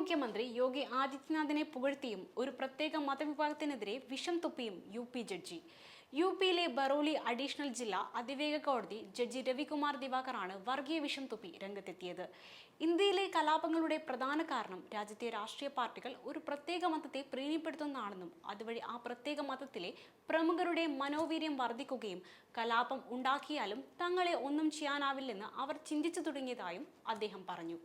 മുഖ്യമന്ത്രി യോഗി ആദിത്യനാഥിനെ പുകഴ്ത്തിയും ഒരു പ്രത്യേക മതവിഭാഗത്തിനെതിരെ വിഷം തുപ്പിയും യു പി ജഡ്ജി. യു പിയിലെ ബറോലി അഡീഷണൽ ജില്ലാ അതിവേഗ കോടതി ജഡ്ജി രവികുമാർ ദിവാകറാണ് വർഗീയ വിഷം തുപ്പി രംഗത്തെത്തിയത്. ഇന്ത്യയിലെ കലാപങ്ങളുടെ പ്രധാന കാരണം രാജ്യത്തെ രാഷ്ട്രീയ പാർട്ടികൾ ഒരു പ്രത്യേക മതത്തെ പ്രീണിപ്പെടുത്തുന്നതാണെന്നും അതുവഴി ആ പ്രത്യേക മതത്തിലെ പ്രമുഖരുടെ മനോവീര്യം വർദ്ധിക്കുകയും കലാപം ഉണ്ടാക്കിയാലും തങ്ങളെ ഒന്നും ചെയ്യാനാവില്ലെന്ന് അവർ ചിന്തിച്ചു തുടങ്ങിയതായും അദ്ദേഹം പറഞ്ഞു.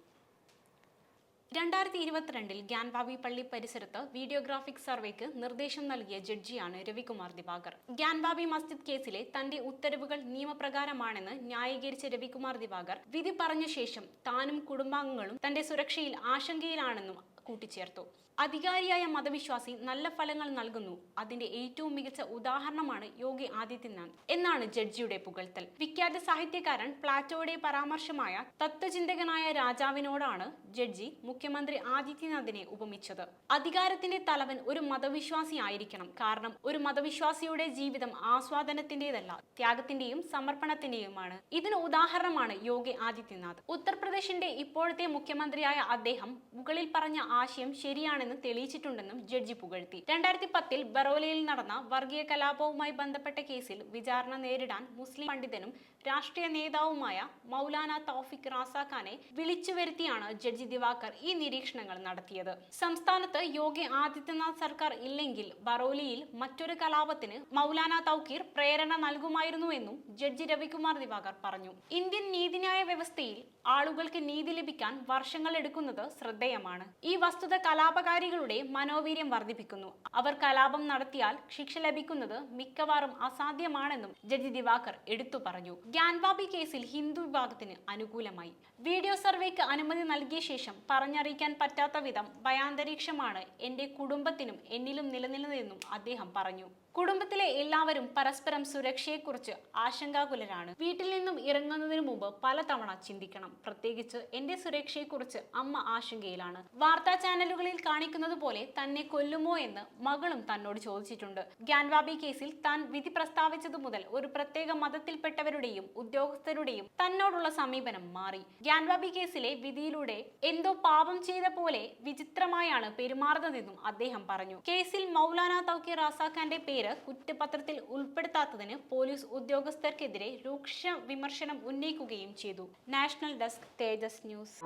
രണ്ടായിരത്തി ഇരുപത്തിരണ്ടിൽ ഗ്യാൻബാബി പള്ളി പരിസരത്ത് വീഡിയോഗ്രാഫിക് സർവേക്ക് നിർദ്ദേശം നൽകിയ ജഡ്ജിയാണ് രവികുമാർ ദിവാകർ. ഗ്യാൻബാബി മസ്ജിദ് കേസിലെ തന്റെ ഉത്തരവുകൾ നിയമപ്രകാരമാണെന്ന് ന്യായീകരിച്ച രവികുമാർ ദിവാകർ വിധി പറഞ്ഞ ശേഷം താനും കുടുംബാംഗങ്ങളും തന്റെ സുരക്ഷയിൽ ആശങ്കയിലാണെന്നും കൂട്ടിച്ചേർത്തു. അധികാരിയായ മതവിശ്വാസി നല്ല ഫലങ്ങൾ നൽകുന്നു. അതിന്റെ ഏറ്റവും മികച്ച ഉദാഹരണമാണ് യോഗി ആദിത്യനാഥ് എന്നാണ് ജഡ്ജിയുടെ പുകഴ്ത്തൽ. വിഖ്യാത സാഹിത്യകാരൻ പ്ലാറ്റോയുടെ പരാമർശമായ തത്വചിന്തകനായ രാജാവിനോടാണ് ജഡ്ജി മുഖ്യമന്ത്രി ആദിത്യനാഥിനെ ഉപമിച്ചത്. അധികാരത്തിന്റെ തലവൻ ഒരു മതവിശ്വാസി ആയിരിക്കണം. കാരണം ഒരു മതവിശ്വാസിയുടെ ജീവിതം ആസ്വാദനത്തിന്റേതല്ല ത്യാഗത്തിന്റെയും സമർപ്പണത്തിന്റെയുമാണ്. ഇതിന് ഉദാഹരണമാണ് യോഗി ആദിത്യനാഥ്. ഉത്തർപ്രദേശിന്റെ ഇപ്പോഴത്തെ മുഖ്യമന്ത്രിയായ അദ്ദേഹം മുകളിൽ പറഞ്ഞ ആശയം ശരിയാണെന്ന് തെളിയിച്ചിട്ടുണ്ടെന്നും ജഡ്ജി പുകഴ്ത്തി. രണ്ടായിരത്തി പത്തിൽ ബറോലയിൽ നടന്ന വർഗീയ കലാപവുമായി ബന്ധപ്പെട്ട കേസിൽ വിചാരണ നേരിടാൻ മുസ്ലിം പണ്ഡിതനും രാഷ്ട്രീയ നേതാവുമായ മൗലാന തൗഫിക് റാസാഖാനെ വിളിച്ചു വരുത്തിയാണ് ജഡ്ജി ദിവാകർ ഈ നിരീക്ഷണങ്ങൾ നടത്തിയത്. സംസ്ഥാനത്ത് യോഗി ആദിത്യനാഥ് സർക്കാർ ഇല്ലെങ്കിൽ ബറോലിയിൽ മറ്റൊരു കലാപത്തിന് മൗലാന തൗക്കീർ പ്രേരണ നൽകുമായിരുന്നു എന്നും ജഡ്ജി രവികുമാർ ദിവാകർ പറഞ്ഞു. ഇന്ത്യൻ നീതിന്യായ വ്യവസ്ഥയിൽ ആളുകൾക്ക് നീതി ലഭിക്കാൻ വർഷങ്ങൾ എടുക്കുന്നത് ശ്രദ്ധേയമാണ്. ഈ വസ്തുത കലാപകാരികളുടെ മനോവീര്യം വർദ്ധിപ്പിക്കുന്നു. അവർ കലാപം നടത്തിയാൽ ശിക്ഷ ലഭിക്കുന്നത് മിക്കവാറും അസാധ്യമാണെന്നും ജഡ്ജി ദിവാകർ എടുത്തു പറഞ്ഞു. ഗ്യാൻബാബി കേസിൽ ഹിന്ദു വിഭാഗത്തിന് അനുകൂലമായി. വീഡിയോ സർവേക്ക് അനുമതി നൽകിയ ശേഷം പറഞ്ഞറിയിക്കാൻ പറ്റാത്ത വിധം ഭയാന്തരീക്ഷമാണ് എന്റെ കുടുംബത്തിനും എന്നിലും നിലനിന്നതെന്നും അദ്ദേഹം പറഞ്ഞു. കുടുംബത്തിലെ എല്ലാവരും പരസ്പരം സുരക്ഷയെക്കുറിച്ച് ആശങ്കാകുലരാണ്. വീട്ടിൽ നിന്നും ഇറങ്ങുന്നതിന് മുമ്പ് പലതവണ ചിന്തിക്കണം. പ്രത്യേകിച്ച് എന്റെ സുരക്ഷയെക്കുറിച്ച് അമ്മ ആശങ്കയിലാണ്. വാർത്താ ചാനലുകളിൽ കാണിക്കുന്നത് പോലെ തന്നെ കൊല്ലുമോ എന്ന് മകളും തന്നോട് ചോദിച്ചിട്ടുണ്ട്. ഗ്യാൻവാബി കേസിൽ താൻ വിധി പ്രസ്താവിച്ചതു മുതൽ ഒരു പ്രത്യേക മതത്തിൽപ്പെട്ടവരുടെയും ഉദ്യോഗസ്ഥരുടെയും തന്നോടുള്ള സമീപനം മാറി. ഗ്യാൻവാബി കേസിലെ വിധിയിലൂടെ എന്തോ പാപം ചെയ്ത പോലെ വിചിത്രമായാണ് പെരുമാറുന്നതെന്നും അദ്ദേഹം പറഞ്ഞു. കേസിൽ മൗലാന തൗക്കി റാസാഖാന്റെ പേര് കുറ്റപത്രത്തിൽ ഉൾപ്പെടുത്താത്തതിന് പോലീസ് ഉദ്യോഗസ്ഥർക്കെതിരെ രൂക്ഷ വിമർശനം ഉന്നയിക്കുകയും ചെയ്തു. National desk Tejas news.